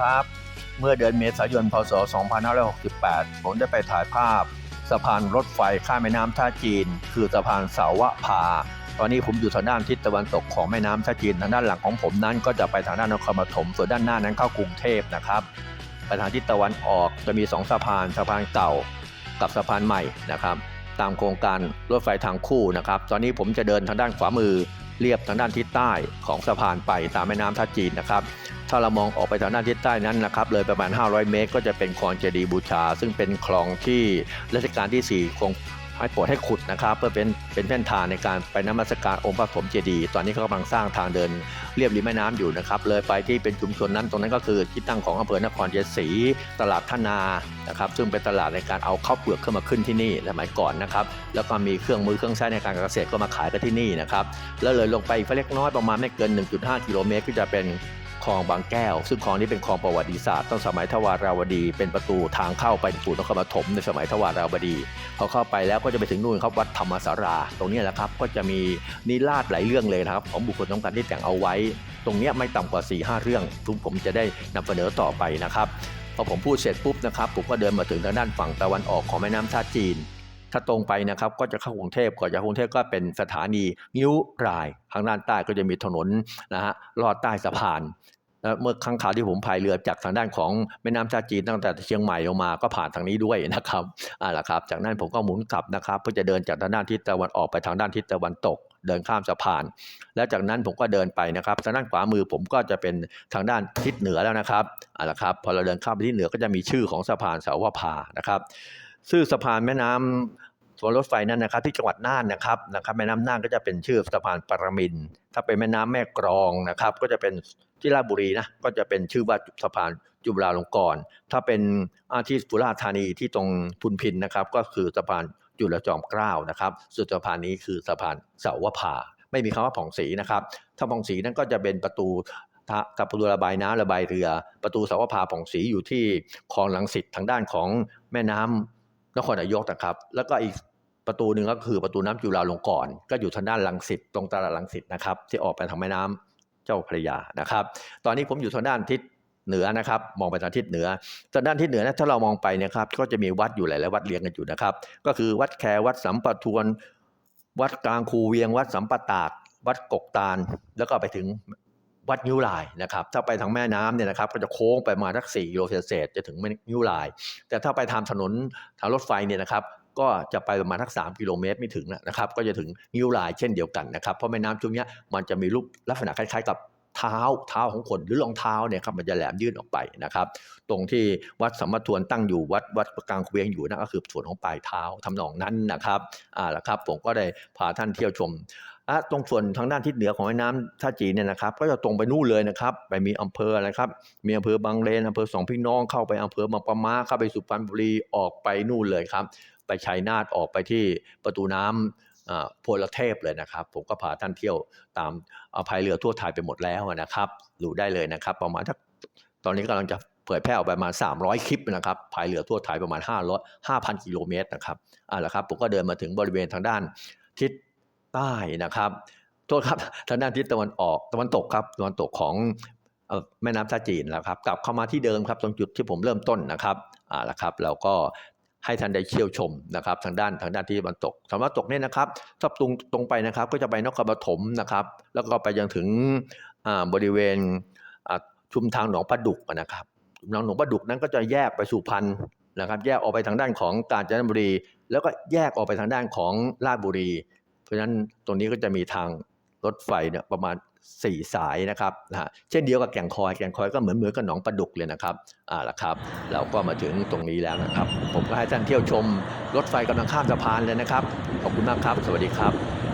ครับ เมื่อเดือนเมษายน พศ 2568 ผมได้ไปถ่ายภาพ สะพานรถไฟข้ามแม่น้ำท่าจีน คือสะพานเสาวะพาตอนนี้ผมอยู่ทางด้านทิศตะวันตกของแม่น้ำท่าจีนทางด้านหลังของผมนั้นก็จะไปทางด้านนครปฐมส่วนด้านหน้านั้นเข้ากรุงเทพนะครับไปทางทิศตะวันออกจะมีสองสะพานสะพานเก่ากับสะพานใหม่นะครับ ตามโครงการรถไฟทางคู่นะครับ ตอนนี้ผมจะเดินทางด้านขวามือ เรียบทางด้านทิศใต้ของสะพานไปตามแม่น้ำท่าจีนนะครับ ถ้าเรามองออกไปทางด้านทิศใต้นั้นนะครับเลยประมาณ 500 เมตร ก็จะเป็นคลองเจดีบูชา ซึ่งเป็นคลองที่รัชกาลที่4คง ให้โปรดให้ขุดนะครับ เพื่อเป็นเป็นเส้นทางในการไปนมัสการองค์พระปฐมเจดีย์ตอนนี้เขากำลังสร้างทางเดินเรียบริมแม่น้ำอยู่นะครับ เลยไปที่เป็นชุมชนนั้นตรงนั้นก็คือที่ตั้งของอำเภอนครชัยศรีตลาดท่านานะครับ ซึ่งเป็นตลาดในการเอาข้าวเปลือกขึ้นมาขึ้นที่นี่สมัยก่อนนะครับ แล้วก็มีเครื่องมือเครื่องใช้ในการเกษตรก็มาขายกันที่นี่นะครับ แล้วเลยลงไปอีกเล็กน้อยประมาณไม่เกิน 1.5 กิโลเมตรก็จะเป็น คลองบางแก้ว ซึ่งคลองนี้เป็นคลองประวัติศาสตร์ตั้งสมัยทวาราวดี เป็นประตูทางเข้าไปสู่นครปฐมในสมัยทวาราวดีพอเข้าไปแล้วก็จะไปถึงนู่นครับวัดธรรมสารา ตรงนี้แหละครับก็จะมีนิราศหลายเรื่องเลยนะครับของบุคคลสำคัญที่แต่งเอาไว้ ตรงเนี้ยไม่ต่ำกว่า4 5เรื่องทุกผมจะได้นำเสนอต่อไปนะครับพอผมพูดเสร็จปุ๊บนะครับผมก็เดินมาถึงทางด้านฝั่งตะวันออกของแม่น้ำท่าจีนถ้าตรงไปนะครับก็จะเข้ากรุงเทพก่อนจากกรุงเทพก็เป็นสถานีงิ้วรายทางด้านใต้ก็จะมีถนนนะฮะลอดใต้สะพาน เมื่อครั้งคราวที่ผมพายเรือจากทางด้านของแม่น้ำท่าจีนตั้งแต่เชียงใหม่ลงมาก็ผ่านทางนี้ด้วยนะครับอ่าล่ะครับ จากนั้นผมก็หมุนกลับนะครับเพื่อจะเดินจากทางด้านทิศตะวันออกไปทางด้านทิศตะวันตกเดินข้ามสะพาน แล้วจากนั้นผมก็เดินไปนะครับทางด้านขวามือผมก็จะเป็นทางด้านทิศเหนือแล้วนะครับอ่าละครับ พอเราเดินข้ามไปทิศเหนือก็จะมีชื่อของสะพานเสาวพานะครับชื่อสะพานแม่น้ำ สวนรถไฟนั้นนะครับที่จังหวัดน่านนะครับนะครับแม่น้ำน่านก็จะเป็นชื่อสะพานปรมิน ถ้าเป็นแม่น้ำแม่กรองนะครับ ก็จะเป็นที่ราชบุรีนะก็จะเป็นชื่อว่าสะพานจุฬาลงกรณ์ถ้าเป็นอาที่สุราษฎร์ธานีที่ตรงพุนพินนะครับ ก็คือสะพานจุลจอมเกล้านะครับส่วนสะพานนี้คือสะพานเสาวพาไม่มีคำว่าผ่องศรีนะครับ ถ้าผ่องศรีนั้นก็จะเป็นประตูกับประตูระบายน้ำระบายเรือ ประตูเสาวพาผ่องศรีอยู่ที่คลองหลังสิตทางด้านของแม่น้ำนครนายกนะครับ แล้วก็อีก ประตูหนึ่งก็คือประตูน้ำจุฬาลงกรณ์ก็อยู่ทางด้านลังสิตตรงตลาดลังสิตนะครับที่ออกไปทางแม่น้ำเจ้าพระยานะครับ ตอนนี้ผมอยู่ทางด้านทิศเหนือนะครับ มองไปทางทิศเหนือทางด้านทิศเหนือนะถ้าเรามองไปเนะครับก็จะมีวัดอยู่หลายๆวัดเรียงกันอยู่นะครับ ก็คือวัดแควัดสัมปทวน วัดกลางคูเวียง วัดสัมปะตากวัดกกตาลแล้วก็ไปถึงวัดนิ้วลายนะครับ ถ้าไปทางแม่น้ำเนี่ยนะครับก็จะโค้งไปมาณสักสี่กิโลเศษจะถึงนิ้วลาย แต่ถ้าไปทางถนนทางรถไฟเนี่ยนะครับ ก็จะไปประมาณทักสามกิโลเมตรไม่ถึงนะครับก็จะถึงนิ้วลายเช่นเดียวกันนะครับเพราะแม่น้ำช่วงนี้มันจะมีรูปลักษณะคล้ายๆ กับเท้าเท้าของคนหรือรองเท้าเนี่ยครับมันจะแหลมยื่นออกไปนะครับ ตรงที่วัดสมมทวนตั้งอยู่วัดวัดกลางเวียงอยู่นั่นก็คือส่วนของปลายเท้าทำนองนั้นนะครับอ่าละครับผมก็ได้พาท่านเที่ยวชม อะตรงส่วนทางด้านทิศเหนือของแม่น้ำท่าจีนเนี่ยนะครับ ก็จะตรงไปนู่นเลยนะครับ ไปมีอำเภออะไรครับ มีอำเภอบางเลนอำเภอสองพี่น้องเข้าไปอำเภอบางปะมาเข้าไปสุพรรณบุรีออกไปนู่นเลยครับ ไปชัยนาทออกไปที่ประตูน้ำอ่าโพลเทพเลยนะครับ ผมก็พาท่านเที่ยวตามอภัยเรือทั่วไทยไปหมดแล้วนะครับดูได้เลยนะครับ ประมาณถ้าตอนนี้กำลังจะเผยแพร่ออกไปประมาณ 300 คลิปนะครับพายเรือทั่วไทยประมาณ 500 5,000 กิโลเมตรนะครับอ่าละครับผมก็เดินมาถึงบริเวณทางด้านทิศ ใต้นะครับโทษครับทางด้านทิศตะวันออกตะวันตกครับตะวันตกของแม่น้ำท่าจีนแล้วครับกลับเข้ามาที่เดิมครับตรงจุดที่ผมเริ่มต้นนะครับอ่าละครับเราก็ให้ท่านได้เชี่ยวชมนะครับทางด้านทางด้านที่ตะวันตกตะวันตกเนี่ยนะครับถ้าตรงตรงไปนะครับก็จะไปนครปฐมนะครับ แล้วก็ไปยังถึงอ่าบริเวณอ่าชุมทางหนองปลาดุกนะครับชุมทางหนองปลาดุกนั้นก็จะแยกไปสุพรรณนะครับ แยกออกไปทางด้านของกาญจนบุรี แล้วก็แยกออกไปทางด้านของราชบุรี เพราะฉะนั้นตรงนี้ก็จะมีทางรถไฟเนี่ยประมาณ4สายนะครับนะเช่นเดียวกับแก่งคอย แก่งคอยก็เหมือนเหมือนกับหนองปลาดุกเลยนะครับอ่าละครับ เราก็มาถึงตรงนี้แล้วนะครับ ผมก็ให้ท่านเที่ยวชมรถไฟกำลังข้ามสะพานเลยนะครับ ขอบคุณมากครับ สวัสดีครับ